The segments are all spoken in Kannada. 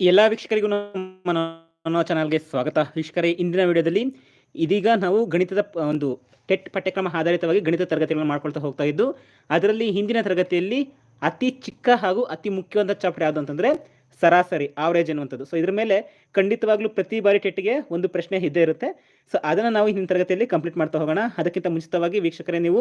ಎಲ್ಲ ವೀಕ್ಷಕರಿಗೂ ನಮ್ಮ ಚಾನಲ್ಗೆ ಸ್ವಾಗತ. ವೀಕ್ಷಕರೇ, ಇಂದಿನ ವಿಡಿಯೋದಲ್ಲಿ ಇದೀಗ ನಾವು ಗಣಿತದ ಒಂದು ಟೆಟ್ ಪಠ್ಯಕ್ರಮ ಆಧಾರಿತವಾಗಿ ಗಣಿತ ತರಗತಿಗಳನ್ನು ಮಾಡ್ಕೊಳ್ತಾ ಹೋಗ್ತಾ ಇದ್ದು, ಅದರಲ್ಲಿ ಹಿಂದಿನ ತರಗತಿಯಲ್ಲಿ ಅತಿ ಚಿಕ್ಕ ಹಾಗೂ ಅತಿ ಮುಖ್ಯವಾದ ಚಾಪ್ಟರ್ ಯಾವುದು ಅಂತಂದ್ರೆ ಸರಾಸರಿ ಆವರೇಜ್ ಅನ್ನುವಂಥದ್ದು ಸೊ ಇದ್ರ ಮೇಲೆ ಖಂಡಿತವಾಗ್ಲೂ ಪ್ರತಿ ಬಾರಿ ಟೆಟ್ಗೆ ಒಂದು ಪ್ರಶ್ನೆ ಇದ್ದೇ ಇರುತ್ತೆ. ಸೊ ಅದನ್ನು ನಾವು ಹಿಂದಿನ ತರಗತಿಯಲ್ಲಿ ಕಂಪ್ಲೀಟ್ ಮಾಡ್ತಾ ಹೋಗೋಣ. ಅದಕ್ಕಿಂತ ಮುಂಚಿತವಾಗಿ ವೀಕ್ಷಕರೇ, ನೀವು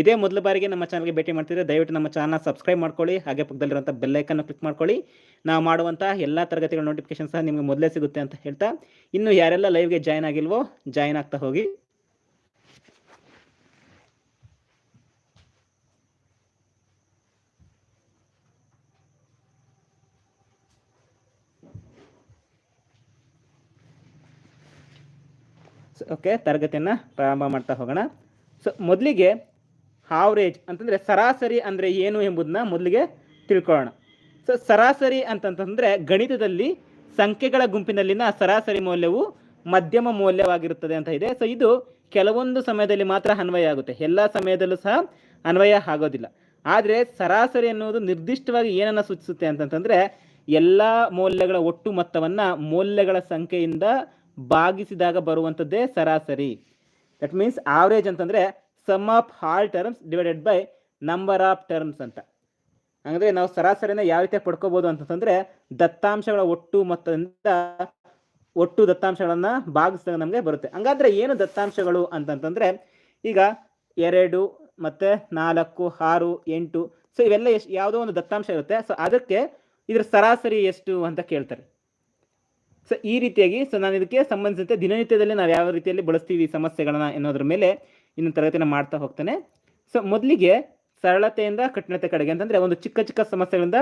ಇದೇ ಮೊದಲ ಬಾರಿಗೆ ನಮ್ಮ ಚಾನಲ್ಗೆ ಭೇಟಿ ಮಾಡ್ತಿದ್ರೆ ದಯವಿಟ್ಟು ನಮ್ಮ ಚಾನಲ್ ಸಬ್ಸ್ಕ್ರೈಬ್ ಮಾಡ್ಕೊಳ್ಳಿ, ಹಾಗೆ ಪಕ್ಕದಲ್ಲಿರುವಂಥ ಬೆಲ್ಲೈಕನ್ನು ಕ್ಲಿಕ್ ಮಾಡ್ಕೊಳ್ಳಿ. ನಾವು ಮಾಡುವಂಥ ಎಲ್ಲ ತರಗತಿಗಳ ನೋಟಿಫಿಕೇಶನ್ ಸಹ ನಿಮಗೆ ಮೊದಲೇ ಸಿಗುತ್ತೆ ಅಂತ ಹೇಳ್ತಾ. ಇನ್ನು ಯಾರೆಲ್ಲ ಲೈವ್ಗೆ ಜಾಯ್ನ್ ಆಗಿಲ್ವೋ ಜಾಯ್ನ್ ಆಗ್ತಾ ಹೋಗಿ. ಓಕೆ ತರಗತಿಯನ್ನು ಪ್ರಾರಂಭ ಮಾಡ್ತಾ ಹೋಗೋಣ. ಸೊ ಮೊದಲಿಗೆ ಆವ್ರೇಜ್ ಅಂತಂದರೆ ಸರಾಸರಿ ಅಂದರೆ ಏನು ಎಂಬುದನ್ನ ಮೊದಲಿಗೆ ತಿಳ್ಕೊಳ್ಳೋಣ. ಸೊ ಸರಾಸರಿ ಅಂತಂತಂದರೆ ಗಣಿತದಲ್ಲಿ ಸಂಖ್ಯೆಗಳ ಗುಂಪಿನಲ್ಲಿನ ಸರಾಸರಿ ಮೌಲ್ಯವು ಮಧ್ಯಮ ಮೌಲ್ಯವಾಗಿರುತ್ತದೆ ಅಂತ ಇದೆ. ಸೊ ಇದು ಕೆಲವೊಂದು ಸಮಯದಲ್ಲಿ ಮಾತ್ರ ಅನ್ವಯ ಆಗುತ್ತೆ. ಎಲ್ಲ ಸಮಯದಲ್ಲೂ ಸಹ ಅನ್ವಯ ಆಗೋದಿಲ್ಲ. ಆದರೆ ಸರಾಸರಿ ಅನ್ನೋದು ನಿರ್ದಿಷ್ಟವಾಗಿ ಏನನ್ನು ಸೂಚಿಸುತ್ತೆ ಅಂತಂತಂದರೆ ಎಲ್ಲ ಮೌಲ್ಯಗಳ ಒಟ್ಟು ಮೊತ್ತವನ್ನು ಮೌಲ್ಯಗಳ ಸಂಖ್ಯೆಯಿಂದ ಭಾಗಿಸಿದಾಗ ಬರುವಂಥದ್ದೇ ಸರಾಸರಿ. ದಟ್ ಮೀನ್ಸ್ ಆವರೇಜ್ ಅಂತಂದರೆ sum of all terms divided by number of terms ಅಂತ. ಹಂಗಂದ್ರೆ ನಾವು ಸರಾಸರಿನ ಯಾವ ರೀತಿ ಪಡ್ಕೋಬೋದು ಅಂತಂದ್ರೆ ದತ್ತಾಂಶಗಳ ಒಟ್ಟು ಮೊತ್ತದಿಂದ ಒಟ್ಟು ದತ್ತಾಂಶಗಳನ್ನು ಭಾಗಿಸಿದಾಗ ನಮಗೆ ಬರುತ್ತೆ. ಹಂಗಾದ್ರೆ ಏನು ದತ್ತಾಂಶಗಳು ಅಂತಂತಂದರೆ ಈಗ ಎರಡು ಮತ್ತು ನಾಲ್ಕು, ಆರು, ಎಂಟು ಸೊ ಇವೆಲ್ಲ ಎಷ್ಟು ಯಾವುದೋ ಒಂದು ದತ್ತಾಂಶ ಇರುತ್ತೆ. ಸೊ ಅದಕ್ಕೆ ಇದ್ರ ಸರಾಸರಿ ಎಷ್ಟು ಅಂತ ಕೇಳ್ತಾರೆ. ಸೊ ಈ ರೀತಿಯಾಗಿ ಸೊ ನಾನು ಇದಕ್ಕೆ ಸಂಬಂಧಿಸಿದಂತೆ ದಿನನಿತ್ಯದಲ್ಲಿ ನಾವು ಯಾವ ರೀತಿಯಲ್ಲಿ ಬಳಸ್ತೀವಿ ಸಮಸ್ಯೆಗಳನ್ನ ಎನ್ನೋದ್ರ ಮೇಲೆ ಇನ್ನು ತರಗತಿನ ಮಾಡ್ತಾ ಹೋಗ್ತೇನೆ. ಸೊ ಮೊದಲಿಗೆ ಸರಳತೆಯಿಂದ, ಕಠಿಣತೆ ಕಡೆಗೆ ಅಂತಂದರೆ ಒಂದು ಚಿಕ್ಕ ಚಿಕ್ಕ ಸಮಸ್ಯೆಗಳಿಂದ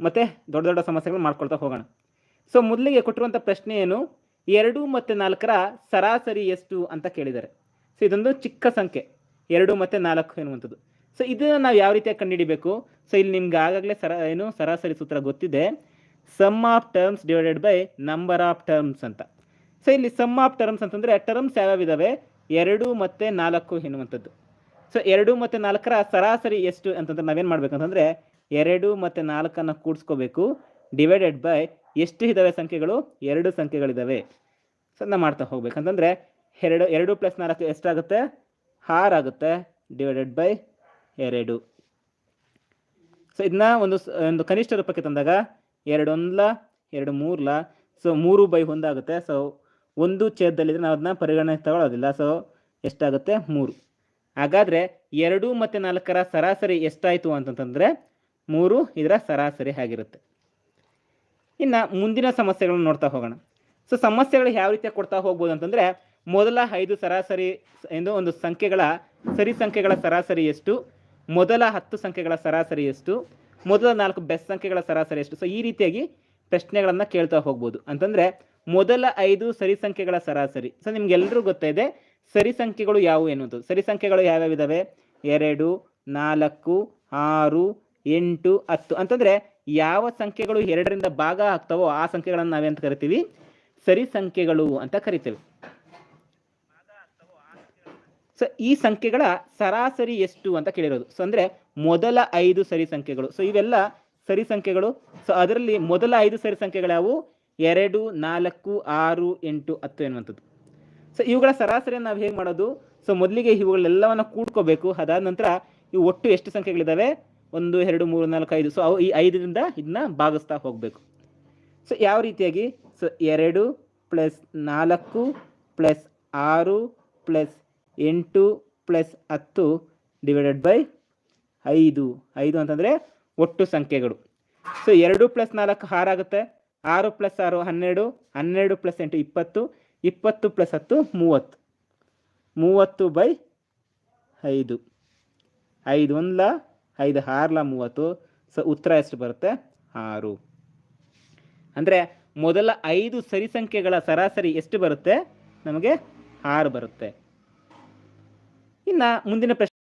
ಮತ್ತೆ ದೊಡ್ಡ ದೊಡ್ಡ ಸಮಸ್ಯೆಗಳು ಮಾಡ್ಕೊಳ್ತಾ ಹೋಗೋಣ. ಸೊ ಮೊದಲಿಗೆ ಕೊಟ್ಟಿರುವಂಥ ಪ್ರಶ್ನೆ ಏನು? ಎರಡು ಮತ್ತು ನಾಲ್ಕರ ಸರಾಸರಿ ಎಷ್ಟು ಅಂತ ಕೇಳಿದ್ದಾರೆ. ಸೊ ಇದೊಂದು ಚಿಕ್ಕ ಸಂಖ್ಯೆ. ಎರಡು ಮತ್ತು ನಾಲ್ಕು ಎನ್ನುವಂಥದ್ದು. ಸೊ ಇದನ್ನು ನಾವು ಯಾವ ರೀತಿಯಾಗಿ ಕಂಡುಹಿಡಿಬೇಕು? ಸೊ ಇಲ್ಲಿ ನಿಮ್ಗೆ ಆಗಾಗಲೇ ಸರ, ಏನು ಸರಾಸರಿ ಸೂತ್ರ ಗೊತ್ತಿದೆ. Sum of terms divided by number of terms ಅಂತ. ಸೊ ಇಲ್ಲಿ ಸಮ್ ಆಫ್ ಟರ್ಮ್ಸ್ ಅಂತಂದರೆ ಟರ್ಮ್ಸ್ ಯಾವ್ಯಾವಿದ್ದಾವೆ ಎರಡು ಮತ್ತು ನಾಲ್ಕು ಎನ್ನುವಂಥದ್ದು. ಸೊ ಎರಡು ಮತ್ತು ನಾಲ್ಕರ ಸರಾಸರಿ ಎಷ್ಟು ಅಂತಂದ್ರೆ ನಾವೇನು ಮಾಡ್ಬೇಕಂತಂದರೆ ಎರಡು ಮತ್ತು ನಾಲ್ಕನ್ನು ಕೂಡಿಸ್ಕೋಬೇಕು. ಡಿವೈಡೆಡ್ ಬೈ ಎಷ್ಟು ಇದ್ದಾವೆ ಸಂಖ್ಯೆಗಳು? ಎರಡು ಸಂಖ್ಯೆಗಳಿದ್ದಾವೆ ಸೊ ನಾವು ಮಾಡ್ತಾ ಹೋಗ್ಬೇಕಂತಂದರೆ ಎರಡು ಎರಡು ಪ್ಲಸ್ ನಾಲ್ಕು ಎಷ್ಟಾಗುತ್ತೆ? ಆಗುತ್ತೆ. ಡಿವೈಡೆಡ್ ಬೈ ಎರಡು. ಸೊ ಇದನ್ನ ಒಂದು ಒಂದು ಕನಿಷ್ಠ ರೂಪಕ್ಕೆ ತಂದಾಗ ಎರಡು ಒಂದ್ಲ ಎರಡು ಮೂರ್ಲ ಸೊ ಮೂರು ಬೈ ಒಂದಾಗುತ್ತೆ. ಸೊ ಒಂದು ಛೇದದಲ್ಲಿದ್ರೆ ನಾವು ಅದನ್ನ ಪರಿಗಣನೆ ತಗೊಳ್ಳೋದಿಲ್ಲ ಸೊ ಎಷ್ಟಾಗುತ್ತೆ? ಮೂರು. ಹಾಗಾದರೆ ಎರಡು ಮತ್ತು ನಾಲ್ಕರ ಸರಾಸರಿ ಎಷ್ಟಾಯಿತು ಅಂತಂತಂದರೆ ಮೂರು ಇದರ ಸರಾಸರಿ ಆಗಿರುತ್ತೆ. ಇನ್ನು ಮುಂದಿನ ಸಮಸ್ಯೆಗಳನ್ನು ನೋಡ್ತಾ ಹೋಗೋಣ. ಸೊ ಸಮಸ್ಯೆಗಳು ಯಾವ ರೀತಿ ಕೊಡ್ತಾ ಹೋಗ್ಬೋದು ಅಂತಂದರೆ ಮೊದಲ ಐದು ಸರಾಸರಿ ಎಂದು ಒಂದು ಸಂಖ್ಯೆಗಳ ಸರಿ ಸಂಖ್ಯೆಗಳ ಸರಾಸರಿ ಎಷ್ಟು? ಮೊದಲ ಹತ್ತು ಸಂಖ್ಯೆಗಳ ಸರಾಸರಿ ಎಷ್ಟು? ಮೊದಲ ನಾಲ್ಕು ಬೆಸ್ಟ್ ಸಂಖ್ಯೆಗಳ ಸರಾಸರಿ ಎಷ್ಟು? ಸೊ ಈ ರೀತಿಯಾಗಿ ಪ್ರಶ್ನೆಗಳನ್ನು ಕೇಳ್ತಾ ಹೋಗ್ಬೋದು. ಅಂತಂದರೆ, ಮೊದಲ ಐದು ಸರಿ ಸಂಖ್ಯೆಗಳ ಸರಾಸರಿ. ಸೊ ನಿಮ್ಗೆಲ್ಲರೂ ಗೊತ್ತಿದೆ ಸರಿ ಸಂಖ್ಯೆಗಳು ಯಾವುವು ಎನ್ನುವುದು? ಸರಿ ಸಂಖ್ಯೆಗಳು ಯಾವ್ಯಾವ ಇದಾವೆ? ಎರಡು, ನಾಲ್ಕು, ಆರು, ಎಂಟು, ಹತ್ತು. ಅಂತಂದರೆ, ಯಾವ ಸಂಖ್ಯೆಗಳು ಎರಡರಿಂದ ಭಾಗ ಆಗ್ತಾವೋ ಆ ಸಂಖ್ಯೆಗಳನ್ನು ನಾವೇಂತ ಕರಿತೀವಿ? ಸರಿ ಸಂಖ್ಯೆಗಳು ಅಂತ ಕರಿತೇವೆ. ಸೊ ಈ ಸಂಖ್ಯೆಗಳ ಸರಾಸರಿ ಎಷ್ಟು ಅಂತ ಕೇಳಿರೋದು. ಸೊ ಅಂದರೆ ಮೊದಲ ಐದು ಸರಿ ಸಂಖ್ಯೆಗಳು. ಸೊ ಇವೆಲ್ಲ ಸರಿ ಸಂಖ್ಯೆಗಳು. ಸೊ ಅದರಲ್ಲಿ ಮೊದಲ ಐದು ಸರಿ ಸಂಖ್ಯೆಗಳು ಯಾವುವು? ಎರಡು, ನಾಲ್ಕು, ಆರು, ಎಂಟು, ಹತ್ತು ಎನ್ನುವಂಥದ್ದು. ಸೊ ಇವುಗಳ ಸರಾಸರಿಯನ್ನು ನಾವು ಹೇಗೆ ಮಾಡೋದು? ಸೊ ಮೊದಲಿಗೆ ಇವುಗಳೆಲ್ಲವನ್ನು ಕೂಡ್ಕೋಬೇಕು. ಅದಾದ ನಂತರ ಇವು ಒಟ್ಟು ಎಷ್ಟು ಸಂಖ್ಯೆಗಳಿದ್ದಾವೆ ಒಂದು, ಎರಡು, ಮೂರು, ನಾಲ್ಕು, ಐದು. ಸೊ ಅವು ಈ ಐದರಿಂದ ಇದನ್ನ ಭಾಗಿಸ್ತಾ ಹೋಗಬೇಕು. ಸೊ ಯಾವ ರೀತಿಯಾಗಿ? ಸೊ ಎರಡು ಪ್ಲಸ್ ನಾಲ್ಕು ಪ್ಲಸ್ ಆರು ಪ್ಲಸ್ ಎಂಟು ಪ್ಲಸ್ ಹತ್ತು ಡಿವೈಡೆಡ್ ಬೈ ಐದು. ಐದು ಅಂತಂದರೆ ಒಟ್ಟು ಸಂಖ್ಯೆಗಳು. ಸೊ ಎರಡು ಪ್ಲಸ್ ನಾಲ್ಕು ಆರಾಗುತ್ತೆ ಆರು ಪ್ಲಸ್ ಆರು ಹನ್ನೆರಡು ಹನ್ನೆರಡು ಪ್ಲಸ್ ಎಂಟು ಇಪ್ಪತ್ತು ಇಪ್ಪತ್ತು ಪ್ಲಸ್ ಹತ್ತು ಮೂವತ್ತು. ಮೂವತ್ತು ಬೈ ಐದು. ಐದು ಒಂದ್ಲ, ಐದು ಆರ್ಲ ಮೂವತ್ತು. ಸೊ ಉತ್ತರ ಎಷ್ಟು ಬರುತ್ತೆ? ಆರು. ಅಂದರೆ ಮೊದಲ ಐದು ಸರಿ ಸಂಖ್ಯೆಗಳ ಸರಾಸರಿ ಎಷ್ಟು ಬರುತ್ತೆ? ನಮಗೆ ಆರು ಬರುತ್ತೆ. ಇನ್ನು ಮುಂದಿನ ಪ್ರಶ್ನೆ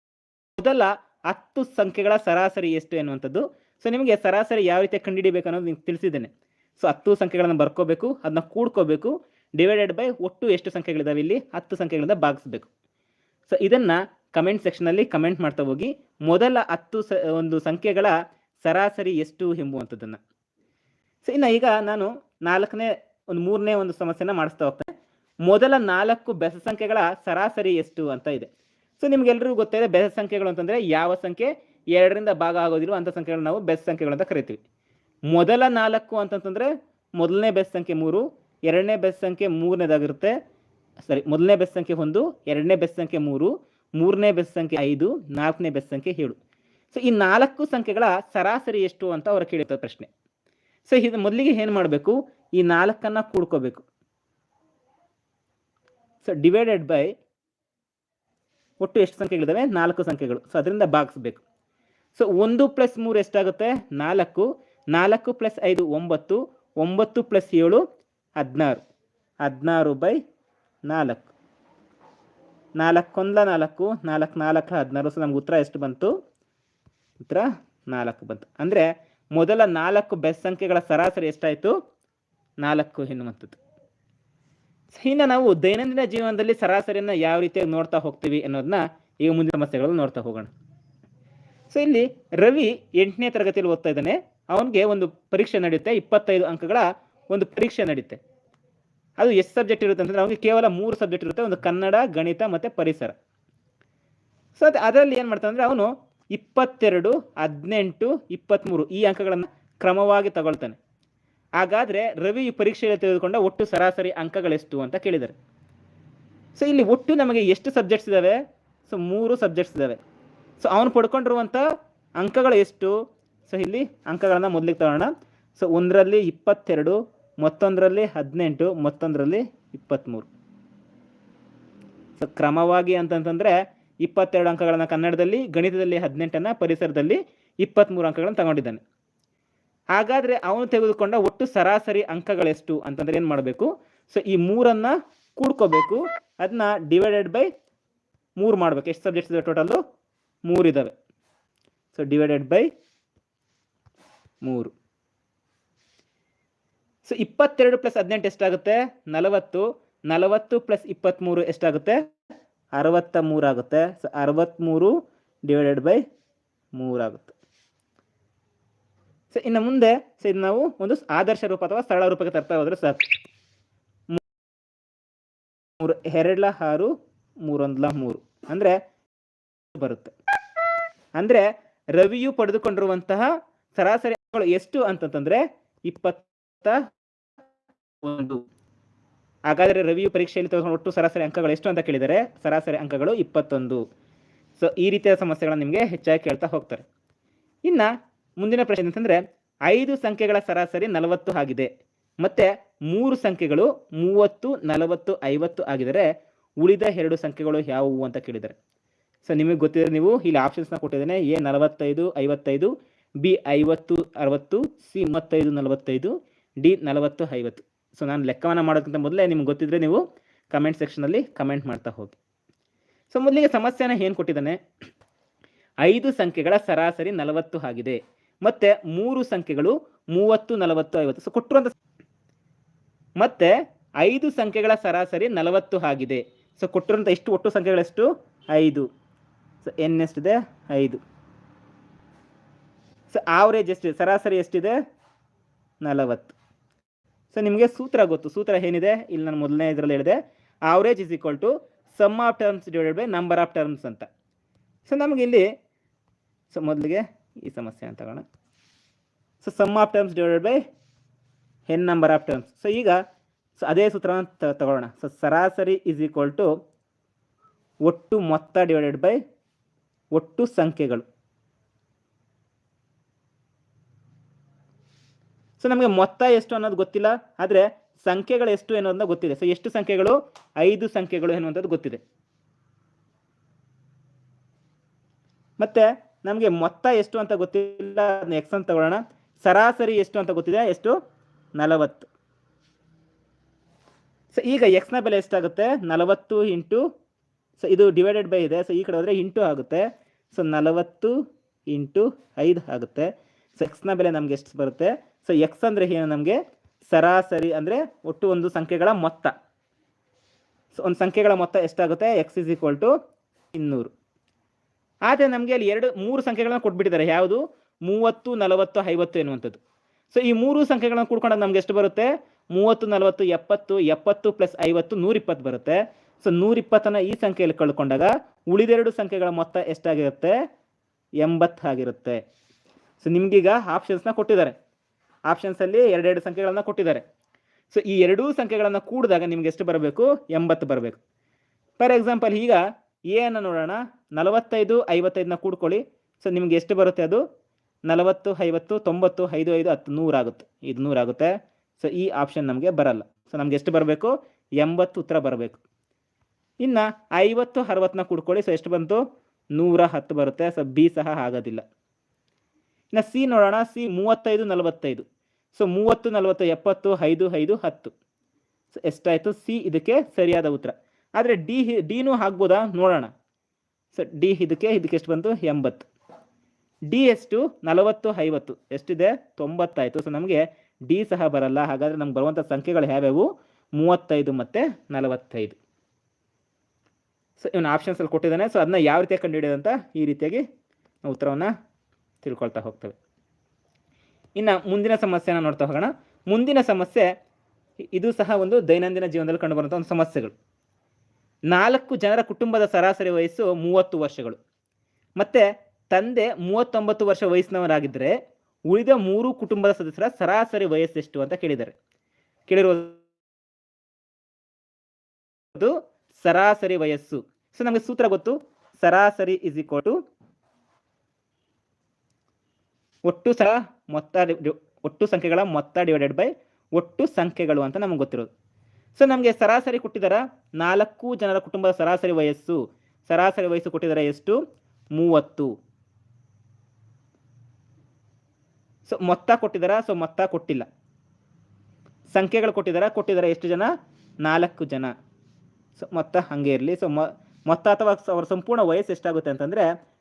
ಮೊದಲ ಹತ್ತು ಸಂಖ್ಯೆಗಳ ಸರಾಸರಿ ಎಷ್ಟು ಎನ್ನುವಂಥದ್ದು. ಸೊ ನಿಮಗೆ ಸರಾಸರಿ ಯಾವ ರೀತಿ ಕಂಡುಹಿಡಿಬೇಕು ಅನ್ನೋದು ನಿಮ್ಗೆ ತಿಳಿಸಿದ್ದೇನೆ. ಸೊ ಹತ್ತು ಸಂಖ್ಯೆಗಳನ್ನು ಬರ್ಕೋಬೇಕು ಅದನ್ನ ಕೂಡ್ಕೋಬೇಕು ಡಿವೈಡೆಡ್ ಬೈ ಒಟ್ಟು ಎಷ್ಟು ಸಂಖ್ಯೆಗಳಿದಾವೆ ಇಲ್ಲಿ? ಹತ್ತು ಸಂಖ್ಯೆಗಳಿಂದ ಭಾಗಿಸ್ಬೇಕು. ಸೊ ಇದನ್ನ ಕಮೆಂಟ್ ಸೆಕ್ಷನಲ್ಲಿ ಕಮೆಂಟ್ ಮಾಡ್ತಾ ಹೋಗಿ, ಮೊದಲ ಹತ್ತು ಸ, ಒಂದು ಸಂಖ್ಯೆಗಳ ಸರಾಸರಿ ಎಷ್ಟು ಎಂಬುವಂಥದ್ದನ್ನು. ಸೊ ಇನ್ನು ಈಗ ನಾನು ನಾಲ್ಕನೇ, ಒಂದು ಮೂರನೇ ಒಂದು ಸಮಸ್ಯೆನ ಮಾಡಿಸ್ತಾ ಹೋಗ್ತೇನೆ. ಮೊದಲ ನಾಲ್ಕು ಬೆಸ ಸಂಖ್ಯೆಗಳ ಸರಾಸರಿ ಎಷ್ಟು ಅಂತ ಇದೆ. ಸೊ ನಿಮ್ಗೆಲ್ಲರಿಗೂ ಗೊತ್ತಿದೆ ಬೆಸ ಸಂಖ್ಯೆಗಳು ಅಂತಂದ್ರೆ ಯಾವ ಸಂಖ್ಯೆ? ಎರಡರಿಂದ ಭಾಗ ಆಗೋದಿಲ್ಲ ಅಂತ ಸಂಖ್ಯೆಗಳು ನಾವು ಬೆಸ್ ಸಂಖ್ಯೆಗಳು ಅಂತ ಕರಿತೀವಿ. ಮೊದಲ ನಾಲ್ಕು ಅಂತಂತಂದ್ರೆ ಮೊದಲನೇ ಬೆಸ್ ಸಂಖ್ಯೆ ಮೂರು, ಎರಡನೇ ಬೆಸ್ ಸಂಖ್ಯೆ ಮೂರನೇದಾಗಿರುತ್ತೆ. ಸರಿ ಮೊದಲನೇ ಬೆಸ್ ಸಂಖ್ಯೆ ಒಂದು, ಎರಡನೇ ಬೆಸ್ ಸಂಖ್ಯೆ ಮೂರು, ಮೂರನೇ ಬೆಸ್ ಸಂಖ್ಯೆ ಐದು, ನಾಲ್ಕನೇ ಬೆಸ್ ಸಂಖ್ಯೆ ಏಳು. ಸೊ ಈ ನಾಲ್ಕು ಸಂಖ್ಯೆಗಳ ಸರಾಸರಿ ಎಷ್ಟು ಅಂತ ಅವ್ರು ಕೇಳಿರ್ತಾರೆ ಪ್ರಶ್ನೆ. ಸೊ ಇದು ಮೊದಲಿಗೆ ಏನು ಮಾಡಬೇಕು? ಈ ನಾಲ್ಕನ್ನ ಕೂಡ್ಕೋಬೇಕು. ಸೊ ಡಿವೈಡೆಡ್ ಬೈ ಒಟ್ಟು ಎಷ್ಟು ಸಂಖ್ಯೆಗಳಿದ್ದಾವೆ ನಾಲ್ಕು ಸಂಖ್ಯೆಗಳು. ಸೊ ಅದರಿಂದ ಭಾಗಿಸ್ಬೇಕು ಸೊ ಒಂದು ಪ್ಲಸ್ ಮೂರು ಎಷ್ಟಾಗುತ್ತೆ? ನಾಲ್ಕು. ನಾಲ್ಕು ಪ್ಲಸ್ ಐದು, ಒಂಬತ್ತು. ಒಂಬತ್ತು ಪ್ಲಸ್ ಏಳು, ಹದಿನಾರು. ಹದಿನಾರು ಬೈ ನಾಲ್ಕು. ನಾಲ್ಕೊಂದ ನಾಲ್ಕು ನಾಲ್ಕು ನಾಲ್ಕು ಹದಿನಾರು. ಸೊ ನಮ್ಗೆ ಉತ್ತರ ಎಷ್ಟು ಬಂತು? ಉತ್ತರ ನಾಲ್ಕು ಬಂತು. ಅಂದರೆ ಮೊದಲ ನಾಲ್ಕು ಬೆಸ್ ಸಂಖ್ಯೆಗಳ ಸರಾಸರಿ ಎಷ್ಟಾಯಿತು? ನಾಲ್ಕು ಎನ್ನುವಂಥದ್ದು. ಇನ್ನು ನಾವು ದೈನಂದಿನ ಜೀವನದಲ್ಲಿ ಸರಾಸರಿಯನ್ನು ಯಾವ ರೀತಿಯಾಗಿ ನೋಡ್ತಾ ಹೋಗ್ತೀವಿ ಅನ್ನೋದನ್ನ ಈಗ ಮುಂದಿನ ಸಮಸ್ಯೆಗಳನ್ನು ನೋಡ್ತಾ ಹೋಗೋಣ. ಸೊ ಇಲ್ಲಿ ರವಿ ಎಂಟನೇ ತರಗತಿಯಲ್ಲಿ ಓದ್ತಾ ಇದ್ದಾನೆ. ಅವನಿಗೆ ಒಂದು ಪರೀಕ್ಷೆ ನಡೆಯುತ್ತೆ, ಇಪ್ಪತ್ತೈದು ಅಂಕಗಳ ಒಂದು ಪರೀಕ್ಷೆ ನಡೆಯುತ್ತೆ. ಅದು ಎಷ್ಟು ಸಬ್ಜೆಕ್ಟ್ ಇರುತ್ತೆ ಅಂದರೆ ಅವನಿಗೆ ಕೇವಲ ಮೂರು ಸಬ್ಜೆಕ್ಟ್ ಇರುತ್ತೆ, ಒಂದು ಕನ್ನಡ, ಗಣಿತ ಮತ್ತು ಪರಿಸರ. ಸೊ ಅದು ಅದರಲ್ಲಿ ಏನು ಮಾಡ್ತಾನೆ ಅಂದರೆ ಅವನು ಇಪ್ಪತ್ತೆರಡು, ಹದಿನೆಂಟು, ಇಪ್ಪತ್ತ್ಮೂರು ಈ ಅಂಕಗಳನ್ನು ಕ್ರಮವಾಗಿ ತಗೊಳ್ತಾನೆ. ಹಾಗಾದರೆ ರವಿ ಈ ಪರೀಕ್ಷೆಯಲ್ಲಿ ತೆಗೆದುಕೊಂಡ ಒಟ್ಟು ಸರಾಸರಿ ಅಂಕಗಳೆಷ್ಟು ಅಂತ ಕೇಳಿದ್ದಾರೆ. ಸೊ ಇಲ್ಲಿ ಒಟ್ಟು ನಮಗೆ ಎಷ್ಟು ಸಬ್ಜೆಕ್ಟ್ಸ್ ಇದ್ದಾವೆ ಸೊ ಮೂರು ಸಬ್ಜೆಕ್ಟ್ಸ್ ಇದ್ದಾವೆ ಸೊ ಅವನು ಪಡ್ಕೊಂಡಿರುವಂಥ ಅಂಕಗಳು ಎಷ್ಟು? ಸೊ ಇಲ್ಲಿ ಅಂಕಗಳನ್ನು ಮೊದಲಿಗೆ ತಗೋಣ. ಸೊ ಒಂದರಲ್ಲಿ ಇಪ್ಪತ್ತೆರಡು, ಮತ್ತೊಂದರಲ್ಲಿ ಹದಿನೆಂಟು, ಮತ್ತೊಂದರಲ್ಲಿ ಇಪ್ಪತ್ತ್ಮೂರು. ಸೊ ಕ್ರಮವಾಗಿ ಅಂತಂತಂದರೆ ಇಪ್ಪತ್ತೆರಡು ಅಂಕಗಳನ್ನು ಕನ್ನಡದಲ್ಲಿ, ಗಣಿತದಲ್ಲಿ ಹದಿನೆಂಟನ್ನು, ಪರಿಸರದಲ್ಲಿ ಇಪ್ಪತ್ತ್ಮೂರು ಅಂಕಗಳನ್ನು ತಗೊಂಡಿದ್ದಾನೆ. ಹಾಗಾದರೆ ಅವನು ತೆಗೆದುಕೊಂಡ ಒಟ್ಟು ಸರಾಸರಿ ಅಂಕಗಳೆಷ್ಟು ಅಂತಂದ್ರೆ ಏನು ಮಾಡಬೇಕು? ಸೊ ಈ ಮೂರನ್ನು ಕೂಡ್ಕೋಬೇಕು. ಅದನ್ನ ಡಿವೈಡೆಡ್ ಬೈ ಮೂರು ಮಾಡಬೇಕು. ಎಷ್ಟು ಸಬ್ಜೆಕ್ಟ್ಸ್ ಇದೆ ಟೋಟಲ್ಲು ಮೂರು ಇದ್ದಾವೆ ಸೊ ಡಿವೈಡೆಡ್ ಬೈ ಮೂರು. ಸೊ ಇಪ್ಪತ್ತೆರಡು ಪ್ಲಸ್ ಹದಿನೆಂಟು ಎಷ್ಟಾಗುತ್ತೆ? ನಲವತ್ತು. ನಲವತ್ತು ಪ್ಲಸ್ ಇಪ್ಪತ್ತ್ಮೂರು ಎಷ್ಟಾಗುತ್ತೆ? ಅರವತ್ತ ಮೂರಾಗುತ್ತೆ. ಸೊ ಅರವತ್ತ್ಮೂರು ಡಿವೈಡೆಡ್ ಬೈ ಮೂರಾಗುತ್ತೆ. ಸೊ ಇನ್ನು ಮುಂದೆ ಸೊ ಇದು ನಾವು ಒಂದು ಆದರ್ಶ ರೂಪ ಅಥವಾ ಸರಳ ರೂಪಕ್ಕೆ ತರ್ತಾ ಹೋದ್ರೆ ಸರ್ ಮೂರು, ಎರಡ್ಲ ಆರು, ಮೂರೊಂದ್ಲ ಮೂರು. ಅಂದ್ರೆ ಬರುತ್ತೆ. ಅಂದ್ರೆ ರವಿಯು ಪಡೆದುಕೊಂಡಿರುವಂತಹ ಸರಾಸರಿ ಅಂಕಗಳು ಎಷ್ಟು ಅಂತಂತಂದ್ರೆ ಇಪ್ಪತ್ತ ಒಂದು. ಹಾಗಾದರೆ ರವಿಯು ಪರೀಕ್ಷೆಯಲ್ಲಿ ತೆಗೆದುಕೊಂಡು ಒಟ್ಟು ಸರಾಸರಿ ಅಂಕಗಳು ಎಷ್ಟು ಅಂತ ಕೇಳಿದರೆ ಸರಾಸರಿ ಅಂಕಗಳು ಇಪ್ಪತ್ತೊಂದು. ಸೊ ಈ ರೀತಿಯ ಸಮಸ್ಯೆಗಳನ್ನು ನಿಮಗೆ ಹೆಚ್ಚಾಗಿ ಕೇಳ್ತಾ ಹೋಗ್ತಾರೆ. ಇನ್ನು ಮುಂದಿನ ಪ್ರಶ್ನೆ ಅಂತಂದರೆ ಐದು ಸಂಖ್ಯೆಗಳ ಸರಾಸರಿ ನಲವತ್ತು ಆಗಿದೆ. ಮತ್ತೆ ಮೂರು ಸಂಖ್ಯೆಗಳು ಮೂವತ್ತು, ನಲವತ್ತು, ಐವತ್ತು ಆಗಿದರೆ ಉಳಿದ ಎರಡು ಸಂಖ್ಯೆಗಳು ಯಾವುವು ಅಂತ ಕೇಳಿದ್ದಾರೆ. ಸೊ ನಿಮಗೆ ಗೊತ್ತಿದೆ ನೀವು ಇಲ್ಲಿ ಆಪ್ಷನ್ಸ್ನ ಕೊಟ್ಟಿದ್ದೇನೆ. ಎ ನಲವತ್ತೈದು, ಐವತ್ತೈದು, ಬಿ ಐವತ್ತು, ಅರವತ್ತು, ಸಿ ಮೂವತ್ತೈದು, ನಲವತ್ತೈದು, ಡಿ ನಲವತ್ತು, ಐವತ್ತು. ಸೊ ನಾನು ಲೆಕ್ಕವನ್ನು ಮಾಡೋದಕ್ಕಿಂತ ಮೊದಲೇ ನಿಮ್ಗೆ ಗೊತ್ತಿದ್ರೆ ನೀವು ಕಮೆಂಟ್ ಸೆಕ್ಷನಲ್ಲಿ ಕಮೆಂಟ್ ಮಾಡ್ತಾ ಹೋಗಿ. ಸೊ ಮೊದಲಿಗೆ ಸಮಸ್ಯೆನ ಏನು ಕೊಟ್ಟಿದ್ದಾನೆ? ಐದು ಸಂಖ್ಯೆಗಳ ಸರಾಸರಿ ನಲವತ್ತು ಆಗಿದೆ. ಮತ್ತೆ ಮೂರು ಸಂಖ್ಯೆಗಳು ಮೂವತ್ತು, ನಲವತ್ತು, ಐವತ್ತು. ಸೊ ಕೊಟ್ಟಿರುವಂತ ಮತ್ತೆ ಐದು ಸಂಖ್ಯೆಗಳ ಸರಾಸರಿ ನಲವತ್ತು ಆಗಿದೆ. ಸೊ ಕೊಟ್ಟಿರುವಂಥ ಎಷ್ಟು? ಒಟ್ಟು ಸಂಖ್ಯೆಗಳೆಷ್ಟು? ಐದು. ಸೊ ಎನ್ ಎಷ್ಟಿದೆ? ಐದು. ಸೊ ಆವರೇಜ್ ಎಷ್ಟಿದೆ? ಸರಾಸರಿ ಎಷ್ಟಿದೆ? ನಲವತ್ತು. ಸೊ ನಿಮಗೆ ಸೂತ್ರ ಗೊತ್ತು. ಸೂತ್ರ ಏನಿದೆ? ಇಲ್ಲಿ ನಾನು ಮೊದಲನೇ ಇದರಲ್ಲಿ ಹೇಳಿದೆ. Average is equal to sum of terms divided by number of terms ಅಂತ. ಸೊ ನಮಗೆ ಇಲ್ಲಿ ಸೊ ಮೊದಲಿಗೆ ಈ ಸಮಸ್ಯೆ ಅಂತ ತಗೋಣ. So sum of terms divided by ಹೆನ್ ನಂಬರ್ ಆಫ್ ಟರ್ಮ್ಸ್ ಸೊ ಈಗ ಸೊ ಅದೇ ಸೂತ್ರವನ್ನು ತಗೊಳ್ಳೋಣ ಸೊ ಸರಾಸರಿ ಇಸ್ ಈಕ್ವಲ್ ಟು ಒಟ್ಟು ಮೊತ್ತ ಡಿವೈಡೆಡ್ ಬೈ ಒಟ್ಟು ಸಂಖ್ಯೆಗಳು. ಸೊ ನಮಗೆ ಮೊತ್ತ ಎಷ್ಟು ಅನ್ನೋದು ಗೊತ್ತಿಲ್ಲ, ಆದರೆ ಸಂಖ್ಯೆಗಳು ಎಷ್ಟು ಅನ್ನೋದನ್ನ ಗೊತ್ತಿದೆ. ಸೊ ಎಷ್ಟು ಸಂಖ್ಯೆಗಳು? ಐದು ಸಂಖ್ಯೆಗಳು ಎನ್ನುವಂಥದ್ದು ಗೊತ್ತಿದೆ. ಮತ್ತೆ ನಮಗೆ ಮೊತ್ತ ಎಷ್ಟು ಅಂತ ಗೊತ್ತಿಲ್ಲ, ಅದನ್ನ ಎಕ್ಸ್ ಅಂತ ತಗೊಳ್ಳೋಣ. ಸರಾಸರಿ ಎಷ್ಟು ಅಂತ ಗೊತ್ತಿದೆ, ಎಷ್ಟು? ನಲವತ್ತು. ಸೊ ಈಗ ಎಕ್ಸ್ನ ಬೆಲೆ ಎಷ್ಟಾಗುತ್ತೆ? ನಲವತ್ತು ಇಂಟು ಸೊ ಇದು ಡಿವೈಡೆಡ್ ಬೈ ಇದೆ. ಸೊ ಈ ಕಡೆ ಹೋದರೆ ಇಂಟು ಆಗುತ್ತೆ. ಸೊ ನಲವತ್ತು ಇಂಟು ಐದು ಆಗುತ್ತೆ. ಸೊ ಎಕ್ಸ್ನ ಬೆಲೆ ನಮಗೆ ಎಷ್ಟು ಬರುತ್ತೆ? ಸೊ ಎಕ್ಸ್ ಅಂದರೆ ಏನು ನಮಗೆ? ಸರಾಸರಿ ಅಂದರೆ ಒಟ್ಟು ಒಂದು ಸಂಖ್ಯೆಗಳ ಮೊತ್ತ. ಸೊ ಒಂದು ಸಂಖ್ಯೆಗಳ ಮೊತ್ತ ಎಷ್ಟಾಗುತ್ತೆ? ಎಕ್ಸ್ ಇಸ್ ಈಕ್ವಲ್ ಟು ಇನ್ನೂರು. ಆದರೆ ನಮಗೆ ಅಲ್ಲಿ ಎರಡು, ಮೂರು ಸಂಖ್ಯೆಗಳನ್ನು ಕೊಟ್ಬಿಟ್ಟಿದ್ದಾರೆ. ಯಾವುದು? ಮೂವತ್ತು, ನಲವತ್ತು, ಐವತ್ತು ಎನ್ನುವಂಥದ್ದು. ಸೊ ಈ ಮೂರು ಸಂಖ್ಯೆಗಳನ್ನು ಕೂಡ್ಕೊಂಡಾಗ ನಮ್ಗೆ ಎಷ್ಟು ಬರುತ್ತೆ? ಮೂವತ್ತು, ನಲವತ್ತು, ಎಪ್ಪತ್ತು ಎಪ್ಪತ್ತು ಪ್ಲಸ್ ಐವತ್ತು, ನೂರಿಪ್ಪತ್ತು ಬರುತ್ತೆ. ಸೊ ನೂರಿಪ್ಪತ್ತನ್ನು ಈ ಸಂಖ್ಯೆಯಲ್ಲಿ ಕಳ್ಕೊಂಡಾಗ ಉಳಿದೆರಡು ಸಂಖ್ಯೆಗಳ ಮೊತ್ತ ಎಷ್ಟಾಗಿರುತ್ತೆ? ಎಂಬತ್ತು ಆಗಿರುತ್ತೆ. ಸೊ ನಿಮ್ಗೀಗ ಆಪ್ಷನ್ಸ್ನ ಕೊಟ್ಟಿದ್ದಾರೆ. ಆಪ್ಷನ್ಸಲ್ಲಿ ಎರಡೆರಡು ಸಂಖ್ಯೆಗಳನ್ನ ಕೊಟ್ಟಿದ್ದಾರೆ. ಸೊ ಈ ಎರಡೂ ಸಂಖ್ಯೆಗಳನ್ನು ಕೂಡಿದಾಗ ನಿಮ್ಗೆ ಎಷ್ಟು ಬರಬೇಕು? ಎಂಬತ್ತು ಬರಬೇಕು. ಫಾರ್ ಎಕ್ಸಾಂಪಲ್ ಈಗ ಏನು ನೋಡೋಣ? ನಲವತ್ತೈದು, ಐವತ್ತೈದನ್ನ ಕೂಡ್ಕೊಳ್ಳಿ. ಸೊ ನಿಮ್ಗೆ ಎಷ್ಟು ಬರುತ್ತೆ ಅದು? ನಲವತ್ತು, ಐವತ್ತು, ತೊಂಬತ್ತು, ಐದು ಐದು, ಹತ್ತು ನೂರಾಗುತ್ತೆ ಇದು ನೂರಾಗುತ್ತೆ ಸೊ ಈ ಆಪ್ಷನ್ ನಮಗೆ ಬರಲ್ಲ. ಸೊ ನಮ್ಗೆ ಎಷ್ಟು ಬರಬೇಕು? ಎಂಬತ್ತು ಉತ್ತರ ಬರಬೇಕು. ಇನ್ನು ಐವತ್ತು, ಅರವತ್ತನ್ನ ಕೂಡ್ಕೊಳ್ಳಿ. ಸೊ ಎಷ್ಟು ಬಂತು? ನೂರ ಹತ್ತು ಬರುತ್ತೆ. ಸೊ ಬಿ ಸಹ ಆಗೋದಿಲ್ಲ. ಇನ್ನು ಸಿ ನೋಡೋಣ. ಸಿ ಮೂವತ್ತೈದು, ನಲವತ್ತೈದು. ಸೊ ಮೂವತ್ತು, ನಲವತ್ತು, ಎಪ್ಪತ್ತು, ಐದು ಐದು, ಹತ್ತು. ಸೊ ಎಷ್ಟಾಯಿತು? ಸಿ ಇದಕ್ಕೆ ಸರಿಯಾದ ಉತ್ತರ. ಆದರೆ ಡಿ ಡಿನೂ ಆಗ್ಬೋದಾ ನೋಡೋಣ. ಸೊ ಡಿ ಇದಕ್ಕೆ ಇದಕ್ಕೆ ಎಷ್ಟು ಬಂತು? ಎಂಬತ್ತು. ಡಿ ಎಷ್ಟು? ನಲವತ್ತು, ಐವತ್ತು. ಎಷ್ಟಿದೆ? ತೊಂಬತ್ತಾಯಿತು. ಸೊ ನಮಗೆ ಡಿ ಸಹ ಬರಲ್ಲ. ಹಾಗಾದರೆ ನಮ್ಗೆ ಬರುವಂಥ ಸಂಖ್ಯೆಗಳು ಯಾವ್ಯಾವು? ಮೂವತ್ತೈದು ಮತ್ತು ನಲವತ್ತೈದು. ಸೊ ಇವನು ಆಪ್ಷನ್ಸಲ್ಲಿ ಕೊಟ್ಟಿದ್ದಾನೆ. ಸೊ ಅದನ್ನ ಯಾವ ರೀತಿಯಾಗಿ ಕಂಡುಹಿಡಿಯೋದು ಈ ರೀತಿಯಾಗಿ ನಾವು ಉತ್ತರವನ್ನು ತಿಳ್ಕೊಳ್ತಾ ಹೋಗ್ತೇವೆ. ಇನ್ನು ಮುಂದಿನ ಸಮಸ್ಯೆನ ನೋಡ್ತಾ ಹೋಗೋಣ. ಮುಂದಿನ ಸಮಸ್ಯೆ, ಇದು ಸಹ ಒಂದು ದೈನಂದಿನ ಜೀವನದಲ್ಲಿ ಕಂಡುಬರುವಂಥ ಒಂದು ಸಮಸ್ಯೆಗಳು. ನಾಲ್ಕು ಜನರ ಕುಟುಂಬದ ಸರಾಸರಿ ವಯಸ್ಸು ಮೂವತ್ತು ವರ್ಷಗಳು. ಮತ್ತೆ ತಂದೆ ಮೂವತ್ತೊಂಬತ್ತು ವರ್ಷ ವಯಸ್ಸಿನವರಾಗಿದ್ದರೆ ಉಳಿದ ಮೂರು ಕುಟುಂಬದ ಸದಸ್ಯರ ಸರಾಸರಿ ವಯಸ್ಸೆಷ್ಟು ಅಂತ ಕೇಳಿದ್ದಾರೆ. ಕೇಳಿರೋದು ಸರಾಸರಿ ವಯಸ್ಸು. ಸೊ ನಮಗೆ ಸೂತ್ರ ಗೊತ್ತು? ಸರಾಸರಿ ಇಸ್ ಈಕ್ವಲ್ ಟು ಒಟ್ಟು ಸಹ ಮೊತ್ತ ಒಟ್ಟು ಸಂಖ್ಯೆಗಳ ಮೊತ್ತ ಡಿವೈಡೆಡ್ ಬೈ ಒಟ್ಟು ಸಂಖ್ಯೆಗಳು ಅಂತ ನಮಗೆ ಗೊತ್ತಿರೋದು. ಸೊ ನಮಗೆ ಸರಾಸರಿ ಕೊಟ್ಟಿದ್ದಾರೆ ನಾಲ್ಕು ಜನರ ಕುಟುಂಬದ ಸರಾಸರಿ ವಯಸ್ಸು. ಸರಾಸರಿ ವಯಸ್ಸು ಕೊಟ್ಟಿದ್ದಾರೆ ಎಷ್ಟು? ಮೂವತ್ತು. ಸೊ ಮೊತ್ತ ಕೊಟ್ಟಿದ್ದಾರ ಸೊ ಮೊತ್ತ ಕೊಟ್ಟಿಲ್ಲ. ಸಂಖ್ಯೆಗಳು ಕೊಟ್ಟಿದ್ದಾರಾ ಕೊಟ್ಟಿದ್ದಾರೆ ಎಷ್ಟು ಜನ? ನಾಲ್ಕು ಜನ. ಸೊ ಮೊತ್ತ ಹಾಗೆ ಇರಲಿ. ಸೊ ಮೊತ್ತ ಅಥವಾ ಅವರ ಸಂಪೂರ್ಣ ವಯಸ್ಸು ಎಷ್ಟಾಗುತ್ತೆ ಅಂತಂದರೆ,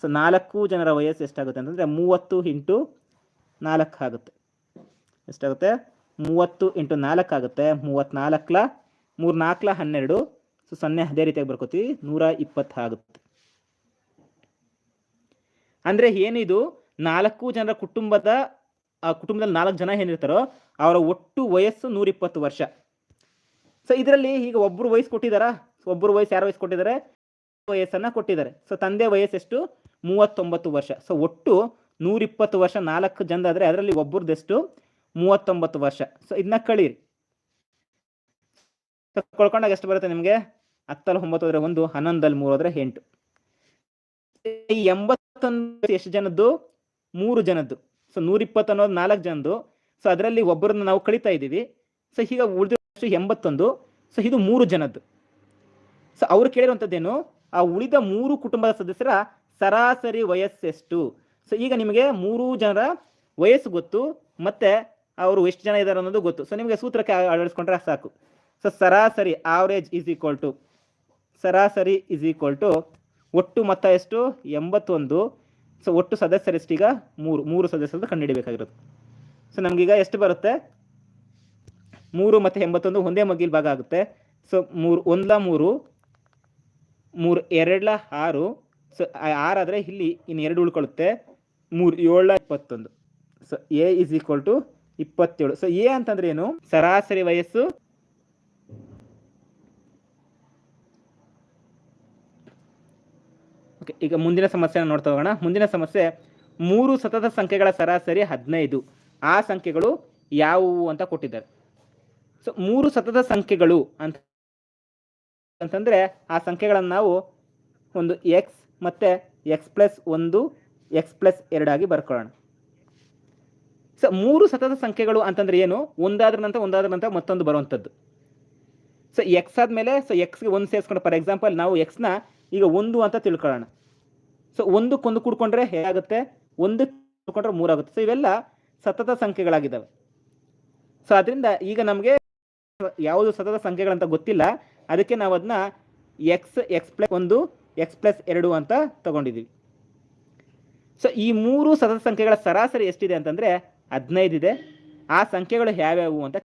ಸೊ, ನಾಲ್ಕು ಜನರ ವಯಸ್ಸು ಎಷ್ಟಾಗುತ್ತೆ ಅಂತಂದರೆ ಮೂವತ್ತು ಇಂಟು ನಾಲ್ಕು ಆಗುತ್ತೆ. ಎಷ್ಟಾಗುತ್ತೆ? ಮೂವತ್ತು ಇಂಟು ನಾಲ್ಕು ಆಗುತ್ತೆ. ಮೂವತ್ತ್ನಾಲ್ಕಲ ಮೂರು ನಾಲ್ಕಲ ಹನ್ನೆರಡು. ಸೊ ಸೊನ್ನೆ ಅದೇ ರೀತಿಯಾಗಿ ಬರ್ಕೋತೀವಿ. ನೂರ ಇಪ್ಪತ್ತು ಆಗುತ್ತೆ. ಅಂದರೆ ಏನಿದು? ನಾಲ್ಕು ಜನರ ಕುಟುಂಬದ, ಆ ಕುಟುಂಬದಲ್ಲಿ ನಾಲ್ಕು ಜನ ಏನಿರ್ತಾರೋ, ಅವರ ಒಟ್ಟು ವಯಸ್ಸು ನೂರಿಪ್ಪತ್ತು ವರ್ಷ. ಸೊ ಇದರಲ್ಲಿ ಈಗ ಒಬ್ಬರು ವಯಸ್ಸು ಕೊಟ್ಟಿದ್ದಾರಾ ಒಬ್ಬರು ವಯಸ್ಸು ಯಾರು ವಯಸ್ಸು ಕೊಟ್ಟಿದ್ದಾರೆ? ವಯಸ್ಸನ್ನು ಕೊಟ್ಟಿದ್ದಾರೆ. ಸೊ ತಂದೆ ವಯಸ್ಸು ಎಷ್ಟು? ಮೂವತ್ತೊಂಬತ್ತು ವರ್ಷ. ಸೊ ಒಟ್ಟು ನೂರಿಪ್ಪತ್ತು ವರ್ಷ ನಾಲ್ಕು ಜನದಾದರೆ ಅದರಲ್ಲಿ ಒಬ್ಬರದೆಷ್ಟು ಮೂವತ್ತೊಂಬತ್ತು ವರ್ಷ. ಸೊ ಇದನ್ನ ಕಳೀರಿ. ಕೊಳ್ಕೊಂಡಾಗ ಎಷ್ಟು ಬರುತ್ತೆ ನಿಮಗೆ? ಹತ್ತಲ್ಲಿ ಒಂಬತ್ತು ಹೋದ್ರೆ ಒಂದು, ಹನ್ನೊಂದಲ್ಲಿ ಮೂರು ಹೋದ್ರೆ ಎಂಟು ಎಂಬತ್ತೊಂದು ಎಷ್ಟು ಜನದ್ದು? ಮೂರು ಜನದ್ದು. ಸೊ ನೂರಿಪ್ಪತ್ತು ಅನ್ನೋದು ನಾಲ್ಕು ಜನದ್ದು. ಸೊ ಅದರಲ್ಲಿ ಒಬ್ಬರನ್ನ ನಾವು ಕಳೀತಾ ಇದ್ದೀವಿ. ಸೊ ಈಗ ಉಳಿದಷ್ಟು ಎಂಬತ್ತೊಂದು. ಸೊ ಇದು ಮೂರು ಜನದ್ದು. ಸೊ ಅವ್ರು ಕೇಳಿರುವಂಥದ್ದೇನು? ಆ ಉಳಿದ ಮೂರು ಕುಟುಂಬದ ಸದಸ್ಯರ ಸರಾಸರಿ ವಯಸ್ಸೆಷ್ಟು? ಸೊ ಈಗ ನಿಮಗೆ ಮೂರು ಜನರ ವಯಸ್ಸು ಗೊತ್ತು, ಮತ್ತೆ ಅವರು ಎಷ್ಟು ಜನ ಇದ್ದಾರೆ ಅನ್ನೋದು ಗೊತ್ತು. ಸೊ ನಿಮಗೆ ಸೂತ್ರಕ್ಕೆ ಅಳ- ಅಳವಡಿಸ್ಕೊಂಡ್ರೆ ಸಾಕು. ಸೊ ಸರಾಸರಿ ಆವರೇಜ್ ಈಸ್ ಈಕ್ವಲ್ ಟು ಸರಾಸರಿ ಇಸ್ ಈಕ್ವಲ್ ಟು ಒಟ್ಟು ಮೊತ್ತ ಎಷ್ಟು? ಎಂಬತ್ತೊಂದು. ಸೊ ಒಟ್ಟು ಸದಸ್ಯರೆಷ್ಟೀಗ ಮೂರು ಮೂರು ಸದಸ್ಯರದ್ದು ಕಂಡುಹಿಡಿಬೇಕಾಗಿರೋದು ಸೊ ನಮಗೀಗ ಎಷ್ಟು ಬರುತ್ತೆ? ಮೂರು ಮತ್ತು ಎಂಬತ್ತೊಂದು ಒಂದೇ ಮಗ್ಗಿಲ್ ಭಾಗ ಆಗುತ್ತೆ. ಸೊ ಮೂರು, ಒಂದ್ಲ ಮೂರು ಮೂರು, ಎರಡ್ಲ ಆರು. ಸೊ ಆರಾದರೆ ಇಲ್ಲಿ ಇನ್ನು ಎರಡು ಉಳ್ಕೊಳ್ಳುತ್ತೆ. ಮೂರು ಏಳ ಇಪ್ಪತ್ತೊಂದು. So A is equal to ಇಪ್ಪತ್ತೇಳು. ಸೊ ಎ ಅಂತಂದ್ರೆ ಏನು? ಸರಾಸರಿ ವಯಸ್ಸು ಈಗ ಮುಂದಿನ ಸಮಸ್ಯೆ ನೋಡ್ತಾ ಹೋಗೋಣ. ಮುಂದಿನ ಸಮಸ್ಯೆ, ಮೂರು ಸತತ ಸಂಖ್ಯೆಗಳ ಸರಾಸರಿ ಹದಿನೈದು. ಆ ಸಂಖ್ಯೆಗಳು ಯಾವುವು ಅಂತ ಕೊಟ್ಟಿದ್ದಾರೆ. ಸೊ ಮೂರು ಸತತ ಸಂಖ್ಯೆಗಳು ಅಂತ ಅಂತಂದರೆ ಆ ಸಂಖ್ಯೆಗಳನ್ನು ನಾವು ಒಂದು ಎಕ್ಸ್ ಮತ್ತು ಎಕ್ಸ್ ಪ್ಲಸ್ ಒಂದು ಎಕ್ಸ್ ಪ್ಲಸ್ ಎರಡಾಗಿ ಬರ್ಕೊಳ್ಳೋಣ. ಸೊ ಮೂರು ಸತತ ಸಂಖ್ಯೆಗಳು ಅಂತಂದ್ರೆ ಏನು? ಒಂದಾದ್ರ ನಂತರ ಒಂದಾದ್ರ ನಂತರ ಮತ್ತೊಂದು ಬರುವಂಥದ್ದು. ಸೊ ಎಕ್ಸ್ ಆದಮೇಲೆ ಸೊ ಎಕ್ಸ್ಗೆ ಒಂದು ಸೇರಿಸ್ಕೊಂಡು ಫಾರ್ ಎಕ್ಸಾಂಪಲ್ ನಾವು ಎಕ್ಸ್ನ ಈಗ ಒಂದು ಅಂತ ತಿಳ್ಕೊಳ್ಳೋಣ. ಸೊ ಒಂದಕ್ಕೊಂದು ಕೂಡ್ಕೊಂಡ್ರೆ ಹೇಗಾಗುತ್ತೆ? ಒಂದು ಕೂಡ್ಕೊಂಡ್ರೆ ಮೂರಾಗುತ್ತೆ ಸೊ ಇವೆಲ್ಲ ಸತತ ಸಂಖ್ಯೆಗಳಾಗಿದ್ದಾವೆ. ಸೊ ಅದರಿಂದ ಈಗ ನಮಗೆ ಯಾವುದು ಸತತ ಸಂಖ್ಯೆಗಳಂತ ಗೊತ್ತಿಲ್ಲ. ಅದಕ್ಕೆ ನಾವು ಅದನ್ನ ಎಕ್ಸ್ ಎಕ್ಸ್ ಪ್ಲಸ್ ಒಂದು ಎಕ್ಸ್ ಪ್ಲಸ್ ಎರಡು ಅಂತ ತಗೊಂಡಿದ್ದೀವಿ. ಸೊ ಈ ಮೂರು ಸತತ ಸಂಖ್ಯೆಗಳ ಸರಾಸರಿ ಎಷ್ಟಿದೆ ಅಂತಂದರೆ ಹದಿನೈದು ಇದೆ. ಆ ಸಂಖ್ಯೆಗಳು ಯಾವ್ಯಾವು ಅಂತ